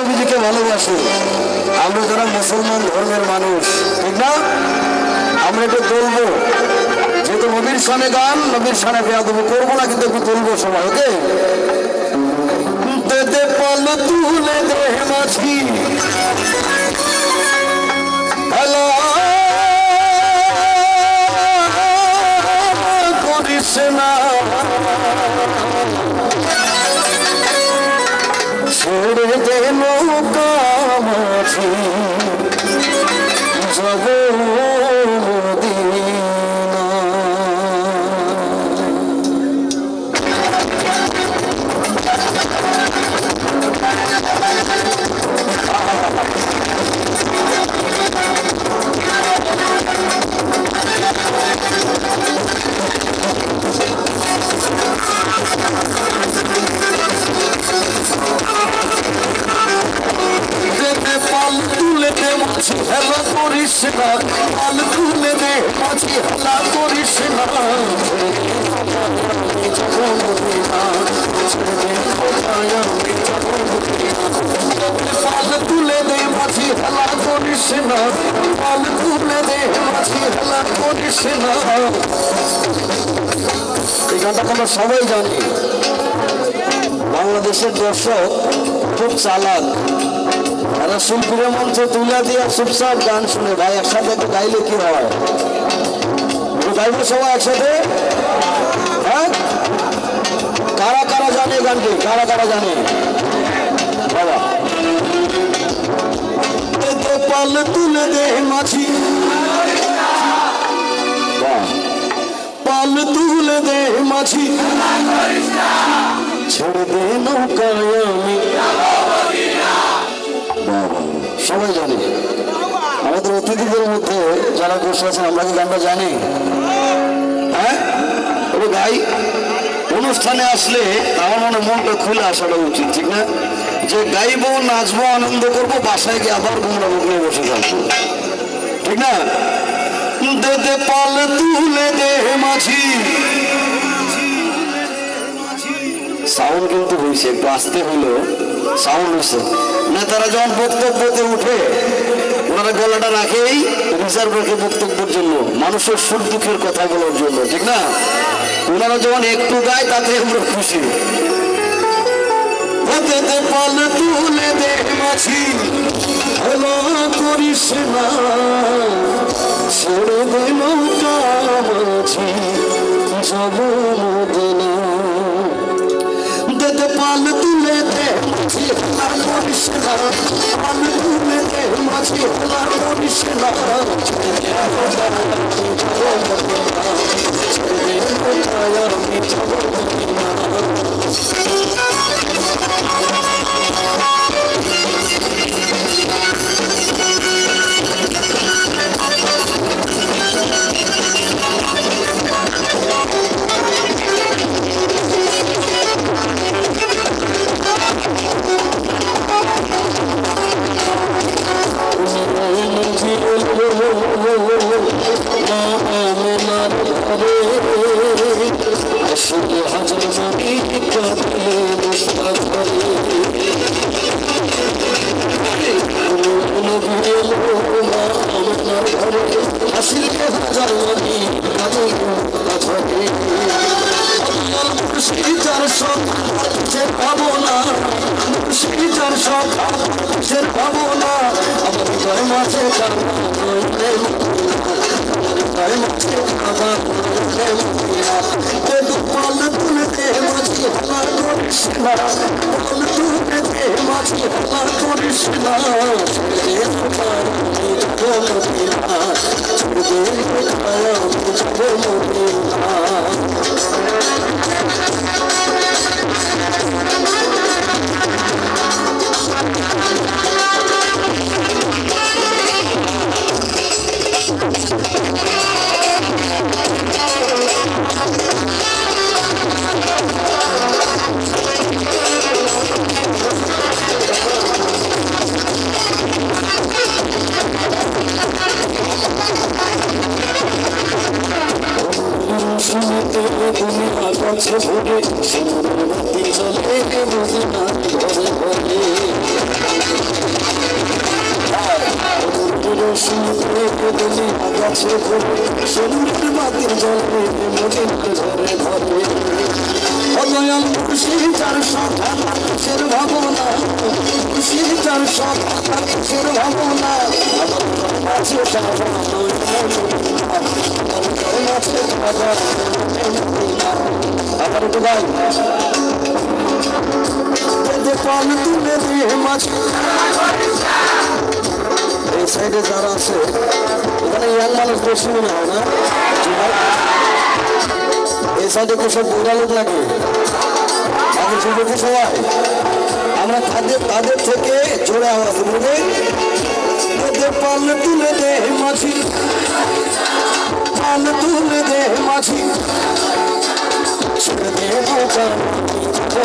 নবীজিকে ভালোবাসি। আমরা যারা মুসলমান ধর্মের মানুষ, ঠিক না? আমরা একটু তুলবো যেহেতু নবীর সানে গান, নবীর সানে বেয়াদবি করব না, কিন্তু একটু তুলবো সবাই, ওকে? হ্যালো করিস না। ছেড়ে যে নৌকা মাঝি যাব হেলা করিস না পাল তুলে দে মাঝি হেলা করিস না পাল তুলে দে, মাঝি হেলা করিস না পাল তুলে দে, মাঝি হেলা করিস না এই গানটা আমরা সবাই জানি। বাংলাদেশের দর্শক খুব চালাক। তারা শিল্পীর মঞ্চে তুলে দিয়ে চুপচাপ গান শুনে ভাই একসাথে একটু গাইলে কি হয়? গাইবো সবাই একসাথে? হ্যাঁ? কারা কারা জানে গানটি? কারা কারা জানে? বাবা তো পাল তুলে দে বাহ। পাল তুলে দে মাঝি। ছেড়ে দে নৌকায় আমি। আছেন, আমরা কি গানটা জানি? হ্যাঁ? ওই গাই অনুষ্ঠানে আসলে আমার মনে মনটা খুলে আসাটা উচিত, ঠিক না? যে গাইবো, নাচবো, আনন্দ করব, বাসায় গিয়ে আবার গুমরা বুকলে বসে থাকব। ঠিক না? দে দে পাল তুলে দে মাঝি। সাউন্ড কিন্তু হয়েছে একটু আসতে হলো সাউন্ড হয়েছে নেতারা যখন বক্তব্যতে উঠে, ওনারা গলাটা রাখেই রিজার্ভ রাখে বক্তব্যের জন্য, মানুষের সুখ দুঃখের কথা বলার জন্য, ঠিক না? ওনারা যখন একটু গায়, তাতে আমরা খুশি। পাল তুলে দে মাছি হলো করিস না ছেড়ে দে নৌকা মাছি যাব মদিনা। দে পাল তুলে দে মাঝি, হেলা করিস না মাঝি হেলা করিস না হাসিলে সে পাবো না মুর্শিদার সব সে পাবো না, আমার হৃদয় মাঝে হৃদয় মাঝে তো পাল তুলতে মাঝি হালা করিস না পাল তুলতে মাঝি আমার আমার ঘুরে সুন্দর বাতির জলে মদিন ঘরে ঘরে অদয়াল খুশি চার সন্তান কিসের ভাবনা খুশি চার সন্তান কিসের ভাবনা কাছে আবার একটু পান তুলে দিয়ে মাছ এই সাইডে যারা আছে ইয়াং মানুষ বেশি মনে হয় না? এই লোক লাগে আগে যুবতী সবাই? আমরা তাদের তাদের থেকে জোরে আওয়াজ বলবে ওদের পাল তুলে দে মাঝি। পাল তুলে দে মাঝি। ছেড়ে দে ছেড়ে দে